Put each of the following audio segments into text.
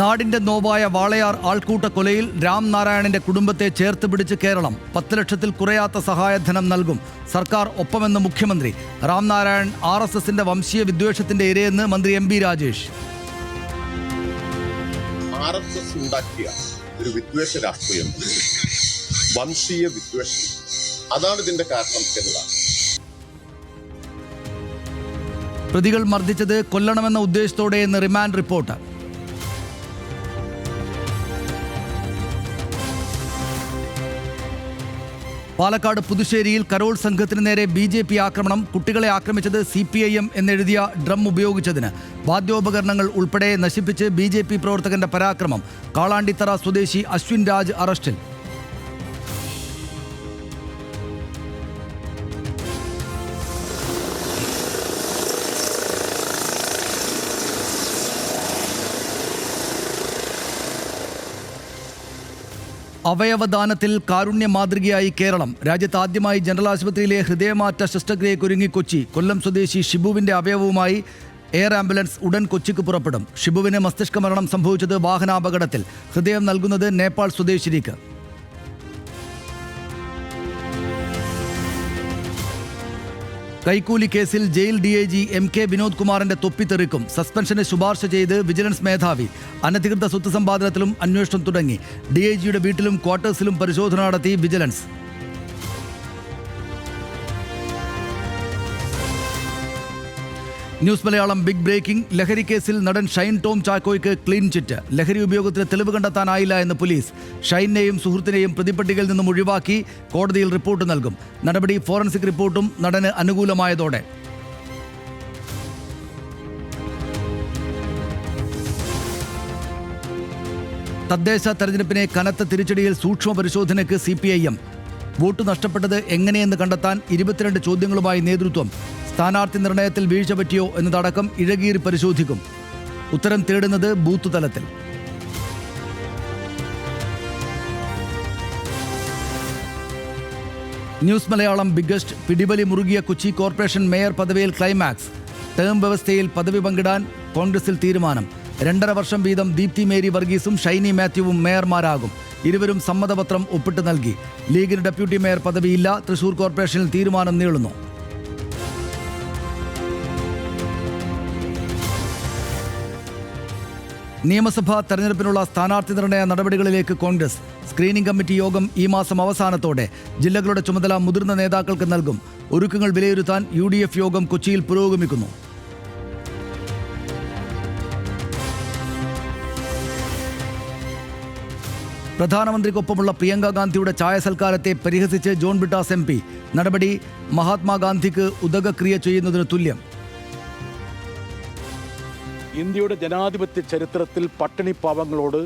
നാടിന്റെ നോവായ വാളയാർ ആൾക്കൂട്ട കൊലയിൽ രാംനാരായണന്റെ കുടുംബത്തെ ചേർത്ത് പിടിച്ച് കേരളം പത്ത് ലക്ഷത്തിൽ കുറയാത്ത സഹായധനം നൽകും. സർക്കാർ ഒപ്പമെന്ന് മുഖ്യമന്ത്രി. രാംനാരായൺ ആർ എസ് എസിന്റെ വംശീയ വിദ്വേഷത്തിന്റെ ഇരയെന്ന് മന്ത്രി M B Rajesh. R S S ഉണ്ടാക്കിയ ഒരു വിദ്വേഷ രാഷ്ട്രീയം. വംശീയ വിദ്വേഷം. അതാണ് ഇതിന്റെ കാരണം എന്നതാണ്. പ്രതികൾ മർദ്ദിച്ചത് കൊല്ലണമെന്ന ഉദ്ദേശത്തോടെ എന്ന് റിമാൻഡ് റിപ്പോർട്ട്. പാലക്കാട് പുതുശ്ശേരിയിൽ കരോൾ സംഘത്തിന് നേരെ ബി ജെ പി ആക്രമണം. കുട്ടികളെ ആക്രമിച്ചത് സി പി ഐ എം എന്നെഴുതിയ ഡ്രം ഉപയോഗിച്ചതിന്. വാദ്യോപകരണങ്ങൾ ഉൾപ്പെടെ നശിപ്പിച്ച് ബി ജെ പി പ്രവർത്തകന്റെ പരാക്രമം. കാളാണ്ടിത്തറ സ്വദേശി അശ്വിൻ രാജ് അറസ്റ്റിൽ. അവയവദാനത്തിൽ കാരുണ്യ മാതൃകയായി കേരളം. രാജ്യത്ത് ആദ്യമായി ജനറൽ ആശുപത്രിയിലെ ഹൃദയമാറ്റ ശസ്ത്രക്രിയക്കൊരുങ്ങി കൊച്ചി. കൊല്ലം സ്വദേശി ഷിബുവിന്റെ അവയവവുമായി എയർ ആംബുലൻസ് ഉടൻ കൊച്ചിക്ക് പുറപ്പെടും. ഷിബുവിന് മസ്തിഷ്ക മരണം സംഭവിച്ചത് വാഹനാപകടത്തിൽ. ഹൃദയം നൽകുന്നത് നേപ്പാൾ സ്വദേശിനിക്ക്. കൈക്കൂലി കേസിൽ jail D I G M K Vinod കുമാറിന്റെ തൊപ്പിത്തെറിക്കും. സസ്പെൻഷന് ശുപാർശ ചെയ്ത് വിജിലൻസ് മേധാവി. അനധികൃത സ്വത്ത് സമ്പാദനത്തിലും അന്വേഷണം തുടങ്ങി. ഡി ഐ ജിയുടെ വീട്ടിലും ക്വാർട്ടേഴ്സിലും പരിശോധന നടത്തി vigilance. News Malayalam big breaking. ലഹരി കേസിൽ നടൻ ഷൈൻ ടോം ചാക്കോയ്ക്ക് ക്ലീൻ ചിറ്റ്. ലഹരി ഉപയോഗത്തിന് തെളിവ് കണ്ടെത്താനായില്ല എന്ന് പോലീസ്. ഷൈനെയും സുഹൃത്തിനെയും പ്രതിപട്ടികയിൽ നിന്നും ഒഴിവാക്കി കോടതിയിൽ റിപ്പോർട്ട് നൽകും. നടപടി ഫോറൻസിക് റിപ്പോർട്ടും നടന് അനുകൂലമായതോടെ. തദ്ദേശ തെരഞ്ഞെടുപ്പിനെ കനത്ത തിരിച്ചടിയിൽ സൂക്ഷ്മ പരിശോധനയ്ക്ക് C P I M. Vote നഷ്ടപ്പെട്ടത് എങ്ങനെയെന്ന് കണ്ടെത്താൻ ഇരുപത്തിരണ്ട് ചോദ്യങ്ങളുമായി നേതൃത്വം സ്ഥാനാർത്ഥി നിർണയത്തിൽ വീഴ്ച പറ്റിയോ എന്നതടക്കം ഇഴകീറി പരിശോധിക്കും. ഉത്തരം തേടുന്നത് ബൂത്ത് തലത്തിൽ. ന്യൂസ് മലയാളം ബിഗ്ഗസ്റ്റ് പിടിവലി മുറുകിയ കൊച്ചി കോർപ്പറേഷൻ മേയർ പദവിയിൽ ക്ലൈമാക്സ്. ടേം വ്യവസ്ഥയിൽ പദവി പങ്കിടാൻ കോൺഗ്രസിൽ തീരുമാനം. രണ്ടര വർഷം വീതം ദീപ്തി മേരി വർഗീസും ഷൈനി മാത്യുവും മേയർമാരാകും. ഇരുവരും സമ്മതപത്രം ഒപ്പിട്ട് നൽകി. ലീഗിന് ഡെപ്യൂട്ടി മേയർ പദവിയില്ല. തൃശൂർ കോർപ്പറേഷനിൽ തീരുമാനം നീളുന്നു. നിയമസഭാ തെരഞ്ഞെടുപ്പിനുള്ള സ്ഥാനാർത്ഥി നിർണയ നടപടികളിലേക്ക് കോൺഗ്രസ്. സ്ക്രീനിംഗ് കമ്മിറ്റി യോഗം ഈ മാസം അവസാനത്തോടെ ജില്ലകളുടെ ചുമതല മുതിർന്ന നേതാക്കൾക്ക് നൽകും. ഒരുക്കങ്ങൾ വിലയിരുത്താൻ യു യോഗം കൊച്ചിയിൽ പുരോഗമിക്കുന്നു. പ്രധാനമന്ത്രിക്കൊപ്പമുള്ള പ്രിയങ്ക ഗാന്ധിയുടെ ചായ സൽക്കാരത്തെ പരിഹസിച്ച് ജോൺ ബിട്ടാസ് എം പി. നടപടി മഹാത്മാഗാന്ധിക്ക് ഉദകക്രിയ ചെയ്യുന്നതിന് തുല്യം. ഇന്ത്യയുടെ ജനാധിപത്യ ചരിത്രത്തിൽ പട്ടിണി പാവങ്ങളോട്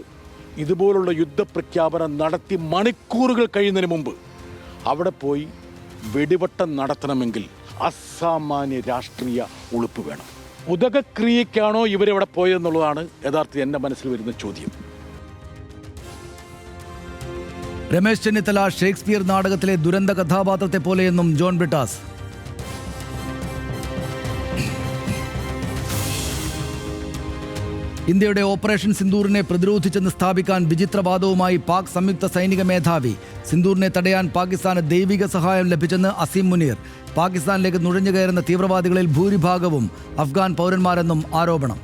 ഇതുപോലുള്ള യുദ്ധപ്രഖ്യാപനം നടത്തി മണിക്കൂറുകൾ കഴിയുന്നതിന് മുമ്പ് അവിടെ പോയി വെടിവട്ടം നടത്തണമെങ്കിൽ അസാമാന്യ രാഷ്ട്രീയ ഉളുപ്പ് വേണം. ഉദകക്രിയക്കാണോ ഇവരെവിടെ പോയതെന്നുള്ളതാണ് യഥാർത്ഥത്തിൽ എന്റെ മനസ്സിൽ വരുന്ന ചോദ്യം. രമേശ് ചെന്നിത്തല ഷേക്സ്പിയർ നാടകത്തിലെ ദുരന്ത കഥാപാത്രത്തെ പോലെയെന്നും ജോൺ ബ്രിട്ടാസ്. ഇന്ത്യയുടെ ഓപ്പറേഷൻ സിന്ദൂറിനെ പ്രതിരോധിച്ചെന്ന് സ്ഥാപിക്കാൻ വിചിത്രവാദവുമായി പാക് സംയുക്ത സൈനിക മേധാവി. സിന്ദൂറിനെ തടയാൻ പാകിസ്ഥാന് ദൈവിക സഹായം ലഭിച്ചെന്ന് അസീം മുനീർ. പാകിസ്ഥാനിലേക്ക് നുഴഞ്ഞുകയറുന്ന തീവ്രവാദികളിൽ ഭൂരിഭാഗവും അഫ്ഗാൻ പൗരന്മാരെന്നും ആരോപണം.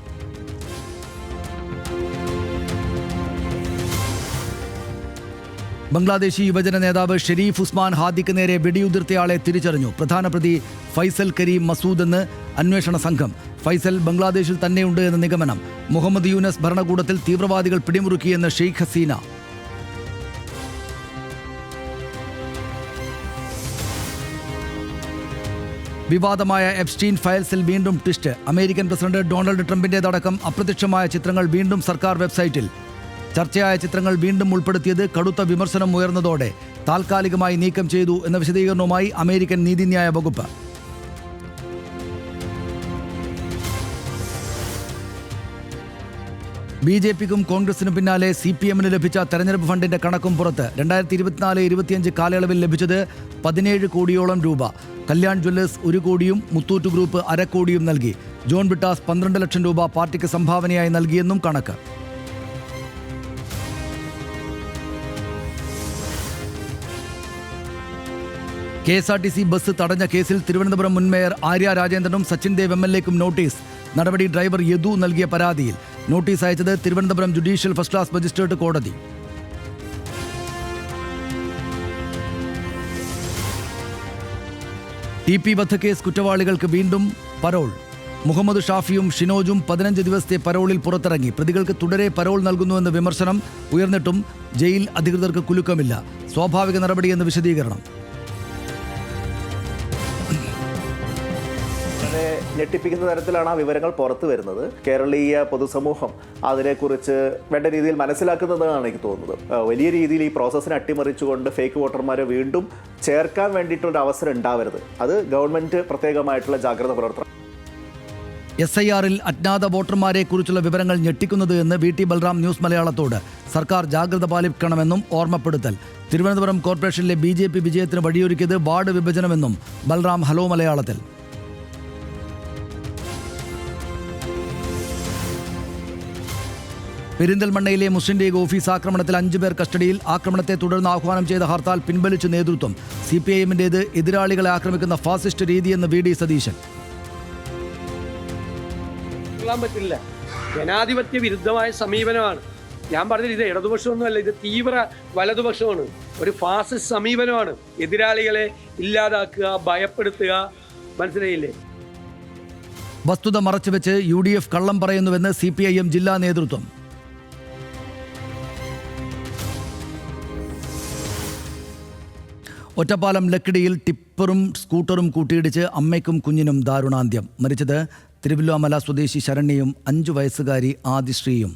ബംഗ്ലാദേശി യുവജന നേതാവ് ഷെരീഫ് ഉസ്മാൻ ഹാദിക്ക് നേരെ വെടിയുതിർത്തയാളെ തിരിച്ചറിഞ്ഞു. പ്രധാന പ്രതി ഫൈസൽ കരീം മസൂദ് എന്ന് അന്വേഷണ സംഘം. ഫൈസൽ ബംഗ്ലാദേശിൽ തന്നെയുണ്ട് എന്ന നിഗമനം. മുഹമ്മദ് യൂനസ് ഭരണകൂടത്തിൽ തീവ്രവാദികൾ പിടിമുറുക്കിയെന്ന് ഷെയ്ഖ് ഹസീന. വിവാദമായ എപ്സ്റ്റീൻ ഫയൽസിൽ വീണ്ടും ട്വിസ്റ്റ്. അമേരിക്കൻ പ്രസിഡന്റ് ഡൊണാൾഡ് ട്രംപിന്റേതടക്കം അപ്രത്യക്ഷമായ ചിത്രങ്ങൾ വീണ്ടും സർക്കാർ വെബ്സൈറ്റിൽ. ചർച്ചയായ ചിത്രങ്ങൾ വീണ്ടും ഉൾപ്പെടുത്തിയത് കടുത്ത വിമർശനം ഉയർന്നതോടെ താൽക്കാലികമായി നീക്കം ചെയ്തു എന്ന വിശദീകരണവുമായി അമേരിക്കൻ നീതിന്യായ വകുപ്പ്. ബി ജെ പിക്കും കോൺഗ്രസിനും പിന്നാലെ സി പി എമ്മിന് ലഭിച്ച തെരഞ്ഞെടുപ്പ് ഫണ്ടിന്റെ കണക്കും പുറത്ത് രണ്ടായിരത്തി ഇരുപത്തിനാല് ഇരുപത്തിയഞ്ച് കാലയളവിൽ ലഭിച്ചത് പതിനേഴ് കോടിയോളം രൂപ. കല്യാൺ ജ്വല്ലേഴ്സ് ഒരു കോടിയും മുത്തൂറ്റ് ഗ്രൂപ്പ് അരക്കോടിയും നൽകി. ജോൺ ബിട്ടാസ് പന്ത്രണ്ട് ലക്ഷം രൂപ പാർട്ടിക്ക് സംഭാവനയായി നൽകിയെന്നും കണക്ക്. K S R T C bus തടഞ്ഞ കേസിൽ തിരുവനന്തപുരം മുൻ മേയർ ആര്യ രാജേന്ദ്രനും സച്ചിൻ ദേവ് എം എൽ എക്കും നോട്ടീസ്. നടപടി ഡ്രൈവർ യദു നൽകിയ പരാതിയിൽ. നോട്ടീസ് അയച്ചത് Thiruvananthapuram judicial first class magistrate കോടതി. ടി പി വധക്കേസ് കുറ്റവാളികൾക്ക് വീണ്ടും പരോൾ. മുഹമ്മദ് ഷാഫിയും ഷിനോജും പതിനഞ്ച് ദിവസത്തെ പരോളിൽ പുറത്തിറങ്ങി. പ്രതികൾക്ക് തുടരെ പരോൾ നൽകുന്നുവെന്ന വിമർശനം ഉയർന്നിട്ടും ജയിൽ അധികൃതർക്ക് കുലുക്കമില്ല. സ്വാഭാവിക നടപടിയെന്ന് വിശദീകരണം. ഞെട്ടിപ്പിക്കുന്ന തരത്തിലാണ് ആ വിവരങ്ങൾ പുറത്തു വരുന്നത്. കേരളീയ പൊതുസമൂഹം അതിനെക്കുറിച്ച് വേണ്ട രീതിയിൽ മനസ്സിലാക്കുന്നതാണ് എനിക്ക് തോന്നുന്നത്. വലിയ രീതിയിൽ ഈ പ്രോസസ്സിനെ അട്ടിമറിച്ചുകൊണ്ട് ഫേക്ക് വോട്ടർമാരെ വീണ്ടും ചേർക്കാൻ വേണ്ടിയിട്ടുള്ള അവസരം ഉണ്ടാവരുത്. അത് ഗവൺമെന്റ് പ്രത്യേകമായിട്ടുള്ള ജാഗ്രത പുലർത്തണം. എസ് ഐ ആറിൽ അജ്ഞാത വോട്ടർമാരെ കുറിച്ചുള്ള വിവരങ്ങൾ ഞെട്ടിക്കുന്നത് എന്ന് വി ടി ബൽറാം ന്യൂസ് മലയാളത്തോട് സർക്കാർ ജാഗ്രത പാലിക്കണമെന്നും ഓർമ്മപ്പെടുത്തൽ. തിരുവനന്തപുരം കോർപ്പറേഷനിലെ ബി ജെ പി വിജയത്തിന് വഴിയൊരുക്കിയത് വാർഡ് വിഭജനമെന്നും ബൽറാം ഹലോ മലയാളത്തിൽ. പെരിന്തൽമണ്ണയിലെ മുസ്ലിം ലീഗ് ഓഫീസ് ആക്രമണത്തിൽ അഞ്ചു പേർ കസ്റ്റഡിയിൽ ആക്രമണത്തെ തുടർന്ന് ആഹ്വാനം ചെയ്ത ഹർത്താൽ പിൻവലിച്ചു നേതൃത്വം സി പി ഐ എമ്മിന്റേത് എതിരാളികളെ ആക്രമിക്കുന്ന ഫാസിസ്റ്റ് രീതിയെന്ന് വി ഡി സതീശൻ. പറ്റില്ല. ജനാധിപത്യ വിരുദ്ധമായ സമീപനമാണ്. ഞാൻ പറഞ്ഞത് ഇത് ഇടതുപക്ഷമൊന്നുമല്ല ഇത് തീവ്ര വലതുപക്ഷമാണ്. ഒരു ഫാസിസ്റ്റ് സമീപനമാണ്. എതിരാളികളെ ഇല്ലാതാക്കുക ഭയപ്പെടുത്തുക. മനസ്സിലായില്ലേ? വസ്തുത മറച്ചുവെച്ച് യു ഡി എഫ് കള്ളം പറയുന്നുവെന്ന് സി പി ഐ എം ജില്ലാ നേതൃത്വം. ഒറ്റപ്പാലം ലക്കിടിയിൽ ടിപ്പറും സ്കൂട്ടറും കൂട്ടിയിടിച്ച് അമ്മയ്ക്കും കുഞ്ഞിനും ദാരുണാന്ത്യം. മരിച്ചത് തിരുവല്ലാമല സ്വദേശി ശരണ്യയും അഞ്ചു വയസ്സുകാരി ആദിശ്രീയും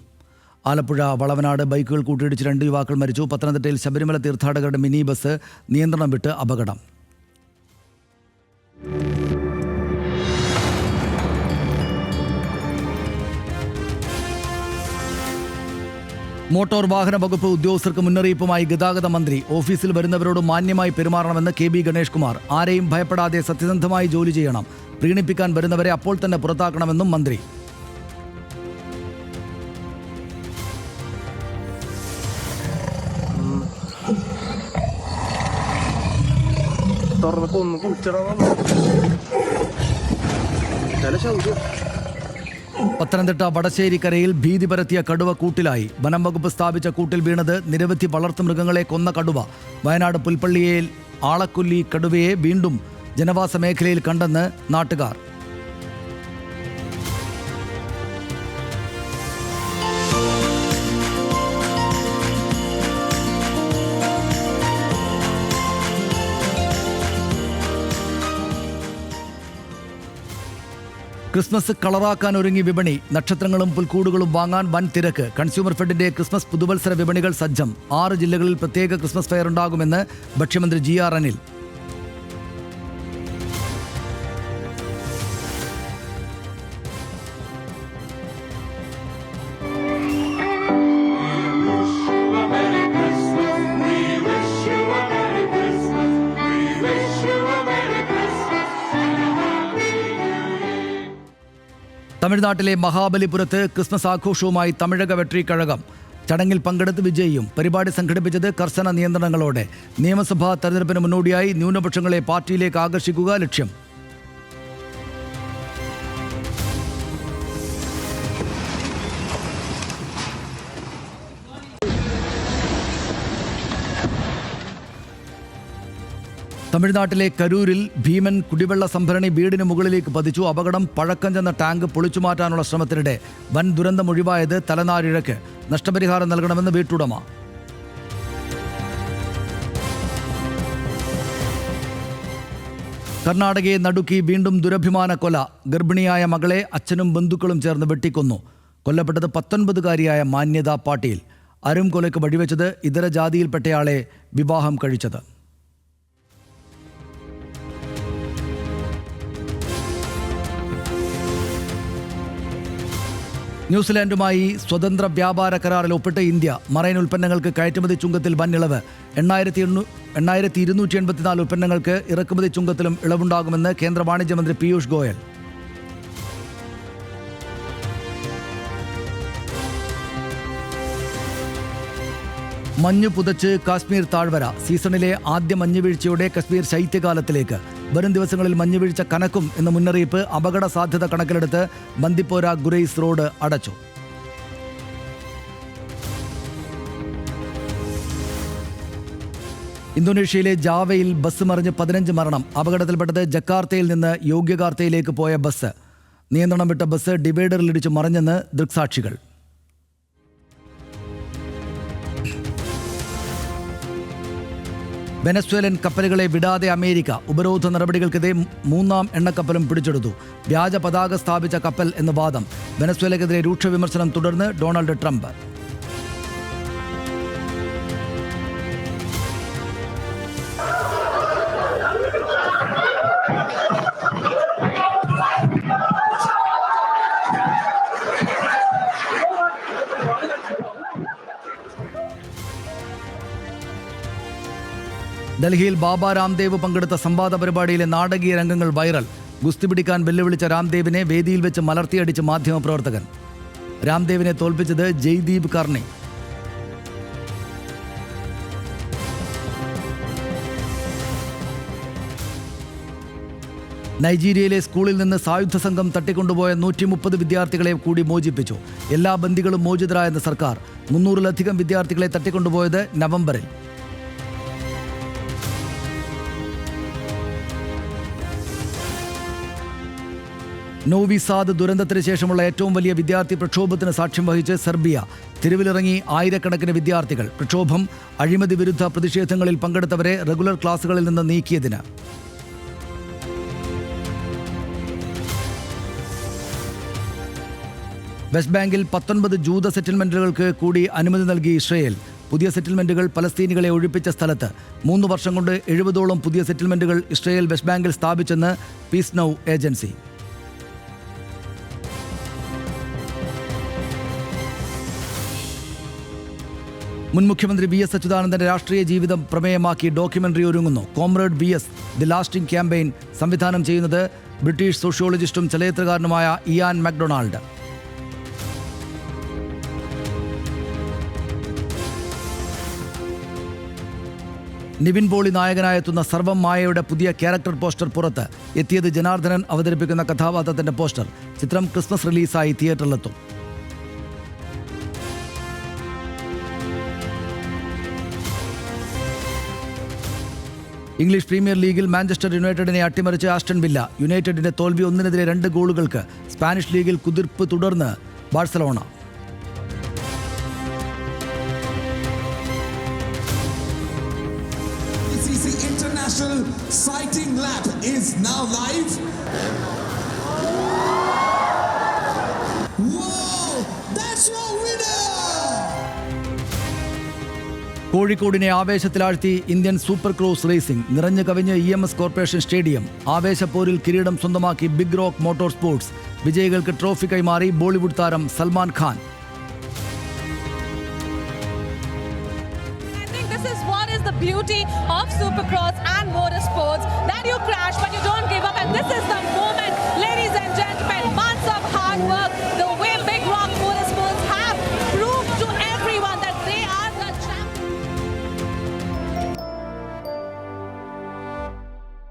ആലപ്പുഴ വളവനാട് ബൈക്കുകൾ കൂട്ടിയിടിച്ച് രണ്ട് യുവാക്കൾ മരിച്ചു. പത്തനംതിട്ടയിൽ ശബരിമല തീർത്ഥാടകരുടെ മിനി ബസ് നിയന്ത്രണം വിട്ട് അപകടം. മോട്ടോർ വാഹന വകുപ്പ് ഉദ്യോഗസ്ഥർക്ക് മുന്നറിയിപ്പുമായി ഗതാഗത മന്ത്രി ഓഫീസിൽ വരുന്നവരോട് മാന്യമായി പെരുമാറണമെന്ന് കെ ബി ഗണേഷ് കുമാർ. ആരെയും ഭയപ്പെടാതെ സത്യസന്ധമായി ജോലി ചെയ്യണം. പ്രീണിപ്പിക്കാൻ വരുന്നവരെ അപ്പോൾ തന്നെ പുറത്താക്കണമെന്നും മന്ത്രി. പത്തനംതിട്ട വടശ്ശേരിക്കരയിൽ ഭീതി പരത്തിയ കടുവ കൂട്ടിലായി. വനം വകുപ്പ് സ്ഥാപിച്ച കൂട്ടിൽ വീണത് നിരവധി വളർത്തുമൃഗങ്ങളെ കൊന്ന കടുവ. വയനാട് പുൽപ്പള്ളിയിൽ ആളക്കൊല്ലി കടുവയെ വീണ്ടും ജനവാസ മേഖലയിൽ കണ്ടെന്ന് നാട്ടുകാർ. ക്രിസ്മസ് കളറാക്കാൻ ഒരുങ്ങി വിപണി. നക്ഷത്രങ്ങളും പുൽക്കൂടുകളും വാങ്ങാൻ വൻ തിരക്ക്. കൺസ്യൂമർ ഫെഡിന്റെ ക്രിസ്മസ് പുതുവത്സര വിപണികൾ സജ്ജം. ആറ് ജില്ലകളിൽ പ്രത്യേക ക്രിസ്മസ് ഫെയർ ഉണ്ടാകുമെന്ന് ഭക്ഷ്യമന്ത്രി ജി ആർ അനിൽ. തമിഴ്നാട്ടിലെ മഹാബലിപുരത്ത് ക്രിസ്മസ് ആഘോഷവുമായി തമിഴക വെട്രി കഴകം ചടങ്ങിൽ പങ്കെടുത്ത് വിജയിയും. പരിപാടി സംഘടിപ്പിച്ചത് കർശന നിയന്ത്രണങ്ങളോടെ. നിയമസഭാ തെരഞ്ഞെടുപ്പിന് മുന്നോടിയായി ന്യൂനപക്ഷങ്ങളെ പാർട്ടിയിലേക്ക് ആകർഷിക്കുക ലക്ഷ്യം. തമിഴ്നാട്ടിലെ കരൂരിൽ ഭീമൻ കുടിവെള്ള സംഭരണി വീടിന് മുകളിലേക്ക് പതിച്ചു. അപകടം പഴക്കം ചെന്ന ടാങ്ക് പൊളിച്ചു മാറ്റാനുള്ള ശ്രമത്തിനിടെ വൻ ദുരന്തം ഒഴിവായത് തലനാരിഴക്ക് നഷ്ടപരിഹാരം നൽകണമെന്ന് വീട്ടുടമ. കർണാടകയെ നടുക്കി വീണ്ടും ദുരഭിമാന കൊല. ഗർഭിണിയായ മകളെ അച്ഛനും ബന്ധുക്കളും ചേർന്ന് വെട്ടിക്കൊന്നു. കൊല്ലപ്പെട്ടത് പത്തൊൻപതുകാരിയായ മാന്യത പാട്ടീൽ. അരും കൊലയ്ക്ക് വഴിവെച്ചത് ഇതര ജാതിയിൽപ്പെട്ടയാളെ വിവാഹം കഴിച്ചത്. ന്യൂസിലാൻഡുമായി സ്വതന്ത്ര വ്യാപാര കരാറിൽ ഒപ്പിട്ട ഇന്ത്യ മറൈൻ ഉൽപ്പന്നങ്ങൾക്ക് കയറ്റുമതി ചുങ്കത്തിൽ വൻ ഇളവ് എണ്ണായിരത്തി എണ്ണൂ എണ്ണായിരത്തി ഇരുന്നൂറ്റി എൺപത്തിനാല് ഉൽപ്പന്നങ്ങൾക്ക് ഇറക്കുമതി ചുങ്കത്തിലും ഇളവുണ്ടാകുമെന്ന് കേന്ദ്ര വാണിജ്യമന്ത്രി പീയൂഷ് ഗോയൽ. മഞ്ഞു പുതച്ച് കാശ്മീർ താഴ്വര സീസണിലെ ആദ്യ മഞ്ഞുവീഴ്ചയോടെ കശ്മീർ ശൈത്യകാലത്തിലേക്ക്. വരും ദിവസങ്ങളിൽ മഞ്ഞുവീഴ്ച കനക്കും എന്ന മുന്നറിയിപ്പ് അപകട സാധ്യത കണക്കിലെടുത്ത് ബന്ദിപ്പോര ഗുരൈസ് റോഡ് അടച്ചു. ഇന്തോനേഷ്യയിലെ ജാവയിൽ ബസ് മറിഞ്ഞ് പതിനഞ്ച് മരണം. അപകടത്തിൽപ്പെട്ടത് ജക്കാർത്തയിൽ നിന്ന് യോഗ്യകാർത്തയിലേക്ക് പോയ ബസ്. നിയന്ത്രണം വിട്ട ബസ് ഡിവൈഡറിലിടിച്ച് മറിഞ്ഞെന്ന് ദൃക്സാക്ഷികൾ. വെനസ്വേലൻ കപ്പലുകളെ വിടാതെ അമേരിക്ക ഉപരോധ നടപടികൾക്കെതിരെ മൂന്നാം എണ്ണക്കപ്പലും പിടിച്ചെടുത്തു. വ്യാജ പതാക സ്ഥാപിച്ച കപ്പൽ എന്ന വാദം വെനസ്വേലക്കെതിരെ രൂക്ഷ വിമർശനം തുടർന്ന് ഡൊണാൾഡ് ട്രംപ്. ഡൽഹിയിൽ ബാബ രാംദേവ് പങ്കെടുത്ത സംവാദ പരിപാടിയിലെ നാടകീയ രംഗങ്ങൾ വൈറൽ. ഗുസ്തി പിടിക്കാൻ വെല്ലുവിളിച്ച രാംദേവിനെ വേദിയിൽ വെച്ച് മലർത്തിയടിച്ച് മാധ്യമപ്രവർത്തകൻ രാംദേവിനെ തോൽപ്പിച്ചത് ജയ്ദീപ് കർണി. നൈജീരിയയിലെ സ്കൂളിൽ നിന്ന് സായുധ സംഘം തട്ടിക്കൊണ്ടുപോയ നൂറ്റി മുപ്പത് വിദ്യാർത്ഥികളെ കൂടി മോചിപ്പിച്ചു. എല്ലാ ബന്ദികളും മോചിതരായെന്ന് സർക്കാർ. മുന്നൂറിലധികം വിദ്യാർത്ഥികളെ തട്ടിക്കൊണ്ടുപോയത് നവംബറിൽ. നോവിസാദ് ദുരന്തത്തിന് ശേഷമുള്ള ഏറ്റവും വലിയ വിദ്യാർത്ഥി പ്രക്ഷോഭത്തിന് സാക്ഷ്യം വഹിച്ച് സെർബിയ. തെരുവിലിറങ്ങി ആയിരക്കണക്കിന് വിദ്യാർത്ഥികൾ. പ്രക്ഷോഭം അഴിമതി വിരുദ്ധ പ്രതിഷേധങ്ങളിൽ പങ്കെടുത്തവരെ റെഗുലർ ക്ലാസുകളിൽ നിന്ന് നീക്കിയതിന്. വെസ്റ്റ് ബാങ്കിൽ പത്തൊൻപത് ജൂത സെറ്റിൽമെന്റുകൾക്ക് കൂടി അനുമതി നൽകി ഇസ്രയേൽ. പുതിയ സെറ്റിൽമെന്റുകൾ പലസ്തീനികളെ ഒഴിപ്പിച്ച സ്ഥലത്ത് മൂന്ന് വർഷം കൊണ്ട് എഴുപതോളം പുതിയ സെറ്റിൽമെന്റുകൾ ഇസ്രയേൽ വെസ്റ്റ് ബാങ്കിൽ സ്ഥാപിച്ചെന്ന് പീസ് നൌ ഏജൻസി. മുൻ മുഖ്യമന്ത്രി വി എസ് അച്യുതാനന്ദന്റെ രാഷ്ട്രീയ ജീവിതം പ്രമേയമാക്കി ഡോക്യുമെന്ററി ഒരുങ്ങുന്നു. Comrade B S the lasting campaign സംവിധാനം ചെയ്യുന്നത് ബ്രിട്ടീഷ് സോഷ്യോളജിസ്റ്റും ചലച്ചിത്രകാരനുമായ ഇയാൻ മക്ഡൊണാൾഡ്. നിവിൻ പോളി നായകനായെത്തുന്ന സർവം മായയുടെ പുതിയ ക്യാരക്ടർ പോസ്റ്റർ പുറത്ത്. എത്തിയത് ജനാർദ്ദനൻ അവതരിപ്പിക്കുന്ന കഥാപാത്രത്തിന്റെ പോസ്റ്റർ. ചിത്രം ക്രിസ്മസ് റിലീസായി തിയേറ്ററിലെത്തും. ഇംഗ്ലീഷ് പ്രീമിയർ ലീഗിൽ മാഞ്ചസ്റ്റർ യുണൈറ്റഡിനെ അട്ടിമറിച്ച് ആസ്റ്റൺ വില്ല യുണൈറ്റഡിന്റെ തോൽവി ഒന്നിനെതിരെ രണ്ട് ഗോളുകൾക്ക് സ്പാനിഷ് ലീഗിൽ കുതിർപ്പ് തുടർന്ന് Barcelona. Whoa! That's your winner! കോഴിക്കോടിനെ ആവേശത്തിലാഴ്ത്തി ഇന്ത്യൻ സൂപ്പർ ക്രൂസ് റേസിംഗ് നിറഞ്ഞു കവിഞ്ഞ് E M S corporation stadium ആവേശപ്പോരിൽ കിരീടം സ്വന്തമാക്കി ബിഗ് റോക്ക് മോട്ടോർ സ്പോർട്സ് വിജയികൾക്ക് ട്രോഫി കൈമാറി ബോളിവുഡ് താരം Salman Khan This is what is the beauty of supercross and motorsports that you crash but you don't give up and this is the moment ladies and gentlemen months of hard work the